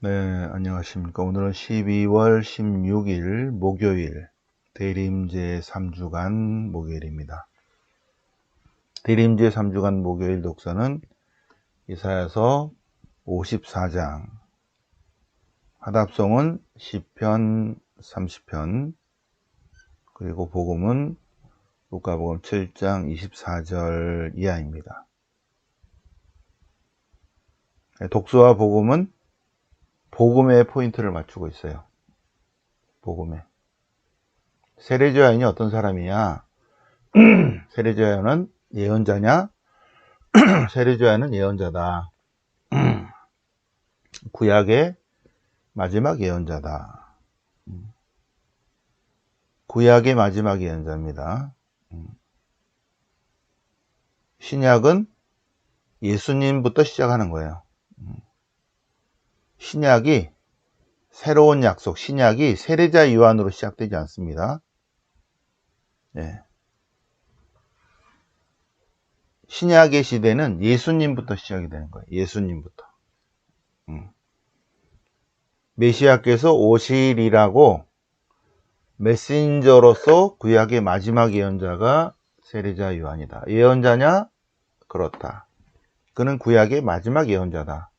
네, 안녕하십니까. 오늘은 12월 16일 목요일 대림제 3주간 목요일입니다. 대림제 3주간 목요일 독서는 이사야서 54장, 하답송은 10편, 30편, 그리고 복음은 루카복음 7장 24절 이하입니다. 네, 독서와 복음은 복음에 포인트를 맞추고 있어요. 복음에. 세례조야인이 어떤 사람이냐? 세례조야는 예언자냐? 세례조야는 예언자다. 구약의 마지막 예언자다. 구약의 마지막 예언자입니다. 신약은 예수님부터 시작하는 거예요. 신약이 새로운 약속, 신약이 세례자 요한으로 시작되지 않습니다. 네. 신약의 시대는 예수님부터 시작이 되는 거예요. 예수님부터. 음. 메시아께서 오실이라고 메신저로서 구약의 마지막 예언자가 세례자 요한이다. 예언자냐? 그렇다. 그는 구약의 마지막 예언자다.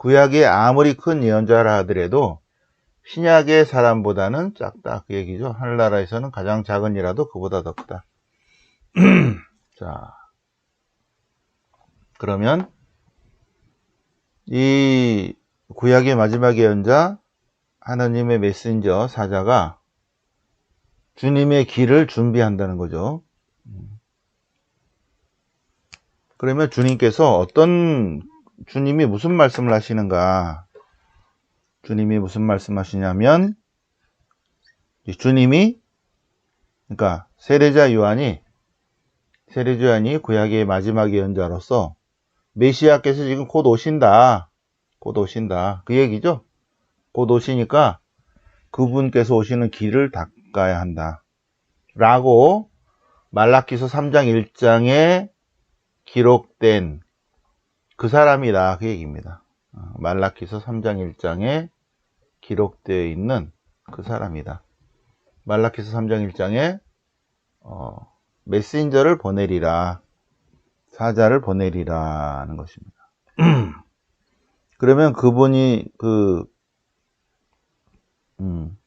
구약이 아무리 큰 예언자라 하더라도 신약의 사람보다는 작다 그 얘기죠. 하늘나라에서는 가장 작은 이라도 그보다 더 크다. 자, 그러면 이 구약의 마지막 예언자 하나님의 메신저 사자가 주님의 길을 준비한다는 거죠. 그러면 주님께서 어떤 주님이 무슨 말씀을 하시는가? 주님이 무슨 말씀 하시냐면, 주님이, 그러니까, 세례자 요한이, 세례자 요한이 구약의 마지막 예언자로서, 메시아께서 지금 곧 오신다. 곧 오신다. 그 얘기죠? 곧 오시니까, 그분께서 오시는 길을 닦아야 한다. 라고, 말라키서 3장 1장에 기록된 그 사람이다. 그 얘기입니다. 어, 말라키서 3장 1장에 기록되어 있는 그 사람이다. 말라키서 3장 1장에 어, 메신저를 보내리라. 사자를 보내리라는 것입니다. 그러면 그분이 그 음,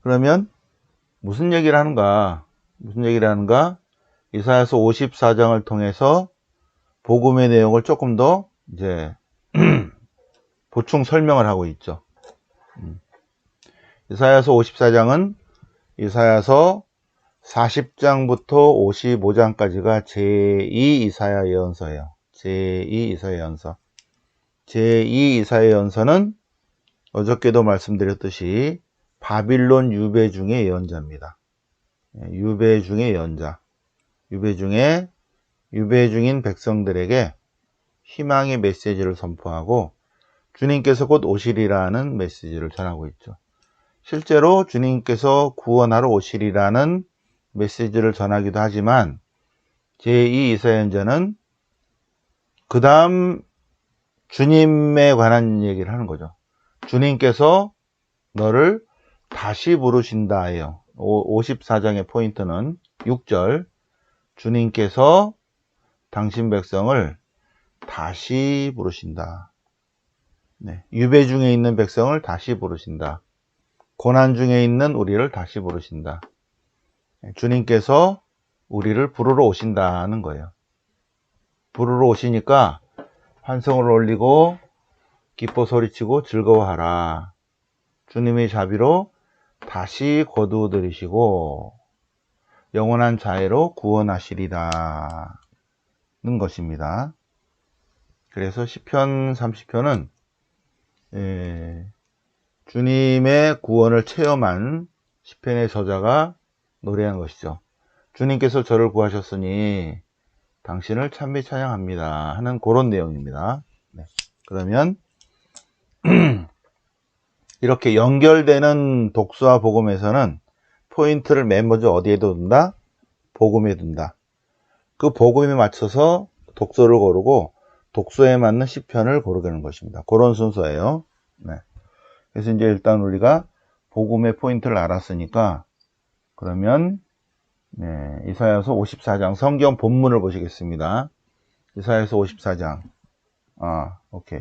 그러면 무슨 얘기를 하는가? 무슨 얘기를 하는가? 이사야서 54장을 통해서 복음의 내용을 조금 더 이제 보충 설명을 하고 있죠. 음. 이사야서 54장은 이사야서 40장부터 55장까지가 제2 이사야 예언서예요. 제2 이사야 예언서. 제2 이사야 예언서는 어저께도 말씀드렸듯이 바빌론 유배 중의 예언자입니다. 예, 유배 중의 예언자. 유배 중에 유배 중인 백성들에게 희망의 메시지를 선포하고 주님께서 곧 오시리라는 메시지를 전하고 있죠. 실제로 주님께서 구원하러 오시리라는 메시지를 전하기도 하지만 제2 이사연자는 그 다음 주님에 관한 얘기를 하는 거죠. 주님께서 너를 다시 부르신다예요. 54장의 포인트는 6절 주님께서 당신 백성을 다시 부르신다. 네, 유배 중에 있는 백성을 다시 부르신다. 고난 중에 있는 우리를 다시 부르신다. 네, 주님께서 우리를 부르러 오신다는 거예요. 부르러 오시니까 환성을 올리고 기뻐 소리치고 즐거워하라. 주님의 자비로 다시 거두어들이시고 영원한 자애로 구원하시리라 는 것입니다. 그래서 시편 30편은 예, 주님의 구원을 체험한 시편의 저자가 노래한 것이죠. 주님께서 저를 구하셨으니 당신을 찬미 찬양합니다 하는 그런 내용입니다. 네. 그러면 이렇게 연결되는 독서와 복음에서는 포인트를 맨 먼저 어디에 둔다? 복음에 둔다. 그 복음에 맞춰서 독서를 고르고 독서에 맞는 시편을 고르는 것입니다. 그런 순서예요. 네. 그래서 이제 일단 우리가 복음의 포인트를 알았으니까 그러면 네, 이사야서 54장 성경 본문을 보시겠습니다. 이사야서 54장. 아, 오케이.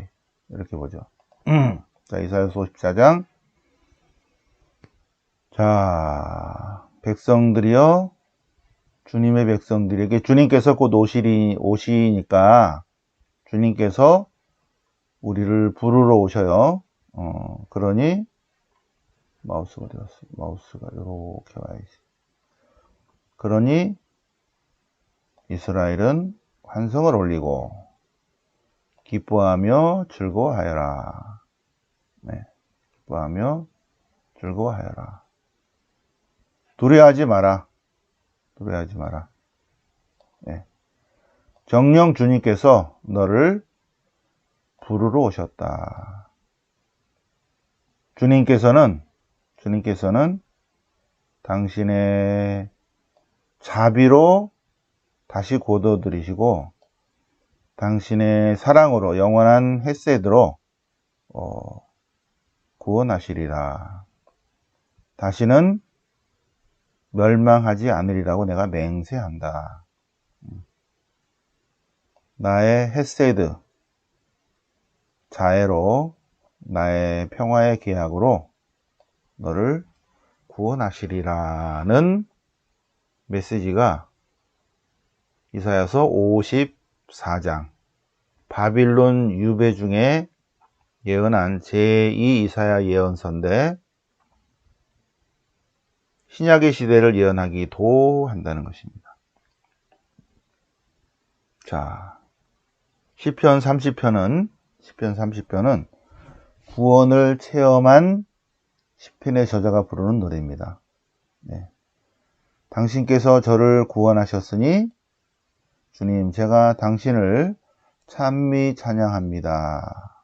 이렇게 보죠. 자, 이사야서 54장. 자, 백성들이여 주님의 백성들에게 주님께서 곧 오시리 오시니까 주님께서 우리를 부르러 오셔요. 어, 그러니 마우스가 어디 갔어? 마우스가 이렇게 와야지. 그러니 이스라엘은 환성을 올리고 기뻐하며 즐거워하여라. 네. 기뻐하며 즐거워하여라. 두려워하지 마라. 두려워하지 마라. 네. 정령 주님께서 너를 부르러 오셨다. 주님께서는 주님께서는 당신의 자비로 다시 고도들이시고 당신의 사랑으로 영원한 햇세드로 어, 구원하시리라. 다시는 멸망하지 않으리라고 내가 맹세한다. 나의 햇세드, 자애로 나의 평화의 계약으로 너를 구원하시리라는 메시지가 이사야서 54장 바빌론 유배 중에 예언한 제2 이사야 예언서인데 신약의 시대를 예언하기도 한다는 것입니다. 자, 시편 30편은 시편 30편은 구원을 체험한 시편의 저자가 부르는 노래입니다. 네. 당신께서 저를 구원하셨으니 주님 제가 당신을 찬미 찬양합니다.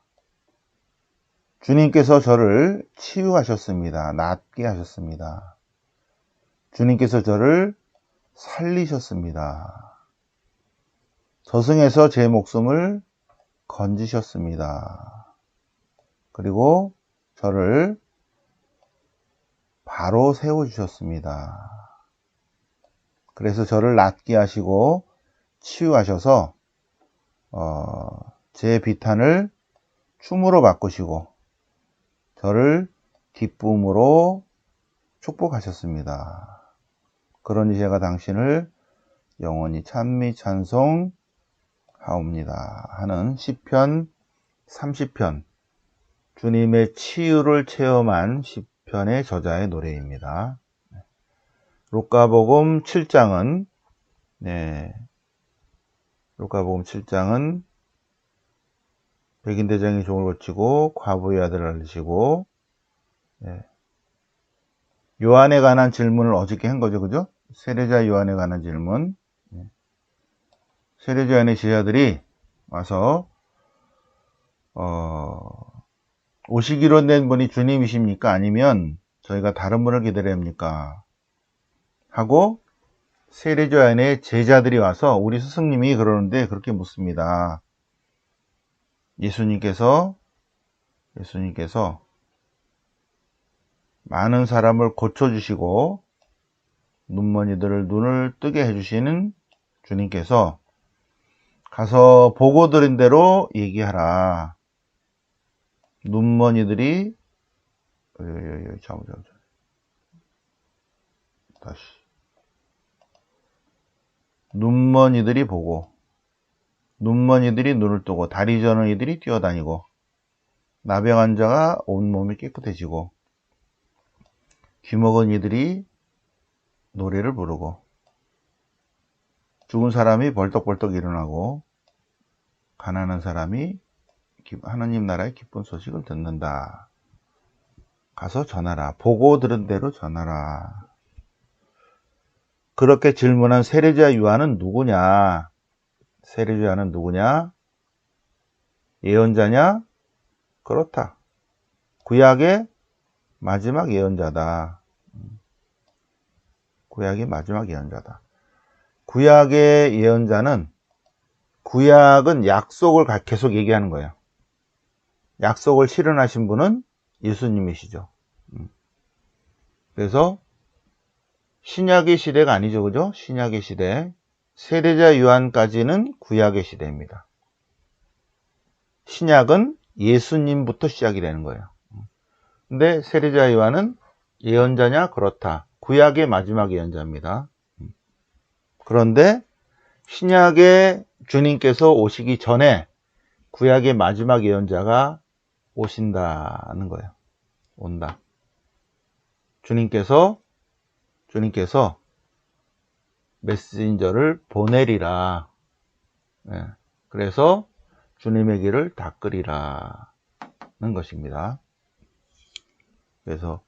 주님께서 저를 치유하셨습니다. 낫게 하셨습니다. 주님께서 저를 살리셨습니다. 저승에서 제 목숨을 건지셨습니다. 그리고 저를 바로 세워주셨습니다. 그래서 저를 낫게 하시고 치유하셔서 어, 제 비탄을 춤으로 바꾸시고 저를 기쁨으로 축복하셨습니다. 그러니 제가 당신을 영원히 찬미 찬송 하옵니다. 하는 시편 30편 주님의 치유를 체험한 시편의 저자의 노래입니다. 로가복음 7장은 네. 로가복음 7장은 백인 대장이 종을 거치고 과부의 아들을 알리시고 네. 요한에 관한 질문을 어저께 한 거죠, 그죠? 세례자 요한에 관한 질문. 네. 세례자 요한의 제자들이 와서 어, 오시기로 낸 분이 주님이십니까? 아니면 저희가 다른 분을 기다려야 합니까? 하고 세례조 안에 제자들이 와서 우리 스승님이 그러는데 그렇게 묻습니다. 예수님께서 예수님께서 많은 사람을 고쳐주시고 눈머니들을 눈을 뜨게 해주시는 주님께서 가서 보고 들은 대로 얘기하라. 눈머니들이 잘못 잘못 다시 눈머니들이 보고 눈머니들이 눈을 뜨고 다리 저는 이들이 뛰어다니고 나병 환자가 온몸이 깨끗해지고 귀먹은 이들이 노래를 부르고 죽은 사람이 벌떡벌떡 일어나고 가난한 사람이 하나님 나라의 기쁜 소식을 듣는다. 가서 전하라. 보고 들은 대로 전하라. 그렇게 질문한 세례자 요한은 누구냐? 세례자 요한은 누구냐? 예언자냐? 그렇다. 구약의 마지막 예언자다. 구약의 마지막 예언자다. 구약의 예언자는 구약은 약속을 가- 계속 얘기하는 거예요. 약속을 실현하신 분은 예수님이시죠. 음. 그래서 신약의 시대가 아니죠. 그죠? 신약의 시대. 세례자 요한까지는 구약의 시대입니다. 신약은 예수님부터 시작이 되는 거예요. 근데 세례자 요한은 예언자냐? 그렇다. 구약의 마지막 예언자입니다. 그런데 신약의 주님께서 오시기 전에 구약의 마지막 예언자가 오신다는 거예요. 온다. 주님께서 주님께서 메신저를 보내리라. 예, 그래서 주님의 길을 닦으리라는 것입니다. 그래서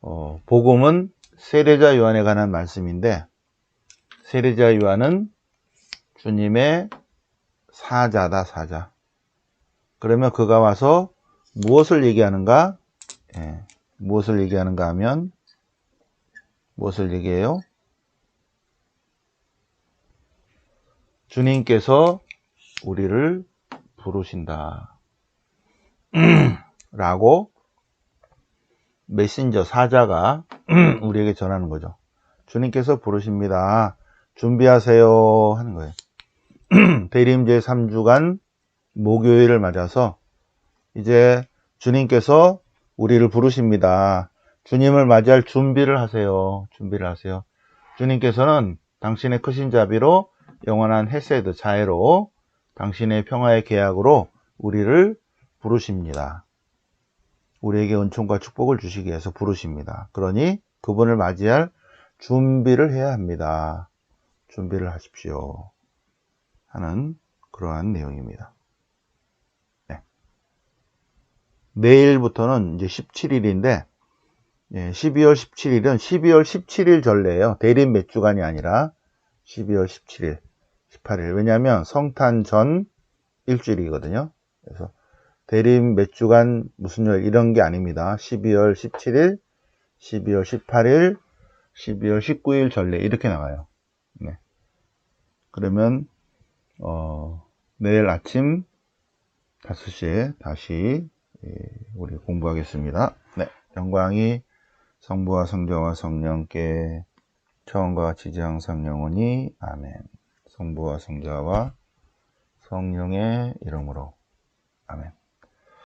어, 복음은 세례자 요한에 관한 말씀인데 세례자 요한은 주님의 사자다 사자. 그러면 그가 와서 무엇을 얘기하는가? 예, 무엇을 얘기하는가 하면 무엇을 얘기해요? 주님께서 우리를 부르신다. 라고 메신저 사자가 우리에게 전하는 거죠. 주님께서 부르십니다. 준비하세요. 하는 거예요. 대림 제 3주간 목요일을 맞아서 이제 주님께서 우리를 부르십니다. 주님을 맞이할 준비를 하세요. 준비를 하세요. 주님께서는 당신의 크신 자비로 영원한 헤세드 자애로 당신의 평화의 계약으로 우리를 부르십니다. 우리에게 은총과 축복을 주시기 위해서 부르십니다. 그러니 그분을 맞이할 준비를 해야 합니다. 준비를 하십시오. 하는 그러한 내용입니다. 네. 내일부터는 이제 17일인데, 12월 17일은 12월 17일 전례예요. 대림 몇 주간이 아니라 12월 17일, 18일. 왜냐하면 성탄 전 일주일이거든요. 그래서 대림 몇 주간 무슨 열 이런 게 아닙니다. 12월 17일, 12월 18일, 12월 19일 전례 이렇게 나와요. 네. 그러면 어, 내일 아침 5시에 다시 예, 우리 공부하겠습니다. 네, 영광이 성부와 성자와 성령께 처음과 같이 이제 항상 영원히 아멘. 성부와 성자와 성령의 이름으로 아멘.